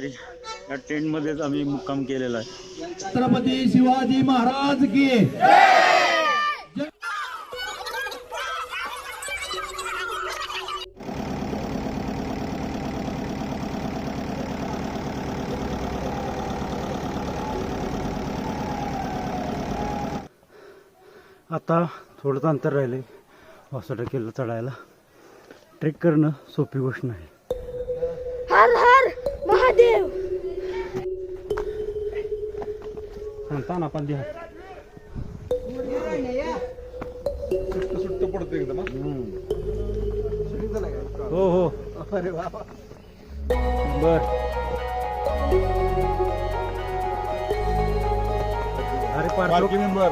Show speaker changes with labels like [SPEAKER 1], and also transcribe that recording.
[SPEAKER 1] या टेंटमध्येच आम्ही मुक्काम केलेला आहे.
[SPEAKER 2] छत्रपती शिवाजी महाराज की
[SPEAKER 1] आता थोडंच अंतर राहिलं आहे वासोटा किल्ला चढायला. ट्रेक करणं सोपी गोष्ट नाही. सांगता ना पण द्या
[SPEAKER 3] सुट्ट पडतो एकदम
[SPEAKER 1] हो? हो बर. अरे
[SPEAKER 3] पालखी मेंबर